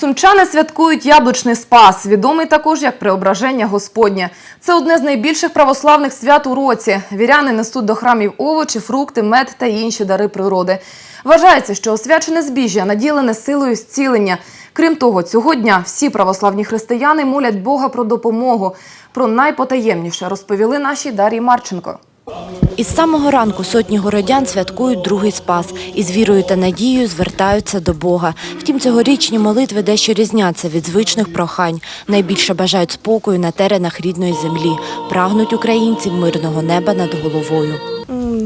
Сумчани святкують яблучний спас, відомий також як Преображення Господнє. Це одне з найбільших православних свят у році. Віряни несуть до храмів овочі, фрукти, мед та інші дари природи. Вважається, що освячене збіжжя наділене силою зцілення. Крім того, цього дня всі православні християни молять Бога про допомогу. Про найпотаємніше розповіли наші Дар'ї Марченко. Із самого ранку сотні городян святкують другий спас і з вірою та надією звертаються до Бога. Втім, цьогорічні молитви дещо різняться від звичних прохань. Найбільше бажають спокою на теренах рідної землі. Прагнуть українці мирного неба над головою.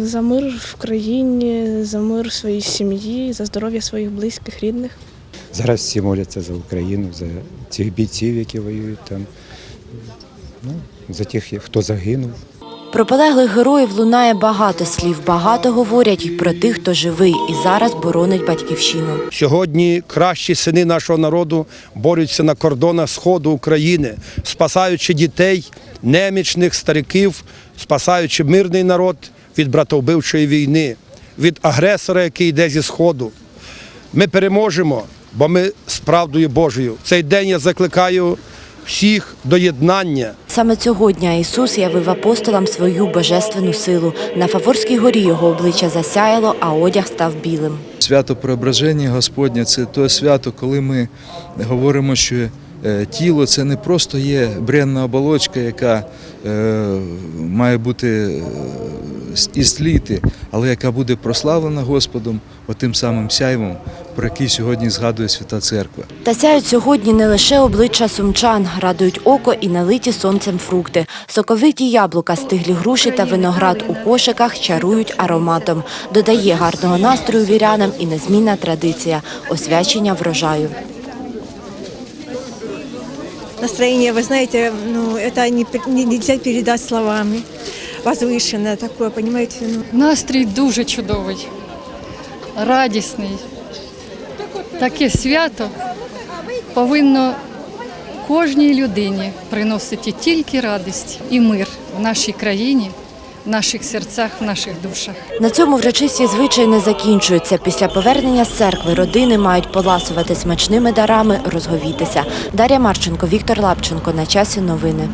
За мир в країні, за мир своїй сім'ї, за здоров'я своїх близьких, рідних. Зараз всі моляться за Україну, за цих бійців, які воюють там. Ну, за тих, хто загинув. Про полеглих героїв лунає багато слів, багато говорять і про тих, хто живий і зараз боронить батьківщину. Сьогодні кращі сини нашого народу борються на кордонах сходу України, спасаючи дітей, немічних стариків, спасаючи мирний народ від братовбивчої війни, від агресора, який йде зі сходу. Ми переможемо, бо ми з правдою Божою. Цей день я закликаю всіх до єднання. Саме цього дня Ісус явив апостолам свою божественну силу. На Фаворській горі його обличчя засяяло, а одяг став білим. Свято Преображення Господня це те свято, коли ми говоримо, що е, тіло це не просто є бренна оболочка, яка е, має бути е, і сліти, але яка буде прославлена Господом отим самим сяйвом, про який сьогодні згадує Свята Церква. Та сяють сьогодні не лише обличчя сумчан, радують око і налиті сонцем фрукти. Соковиті яблука, стиглі груші та виноград у кошиках чарують ароматом. Додає гарного настрою вірянам і незмінна традиція – освячення врожаю. Настроение, вы знаете, ну, это не, пер- не- нельзя передать словами. Возвышенное такое, понимаете, ну, Настрій дуже чудовий, радісний. Таке свято повинно кожній людині приносити тільки радість і мир в нашій країні, в наших серцях, в наших душах. На цьому врочисті звичаї не закінчуються. Після повернення з церкви родини мають поласувати смачними дарами, розговітися. Дар'я Марченко, Віктор Лапченко. На часі новини.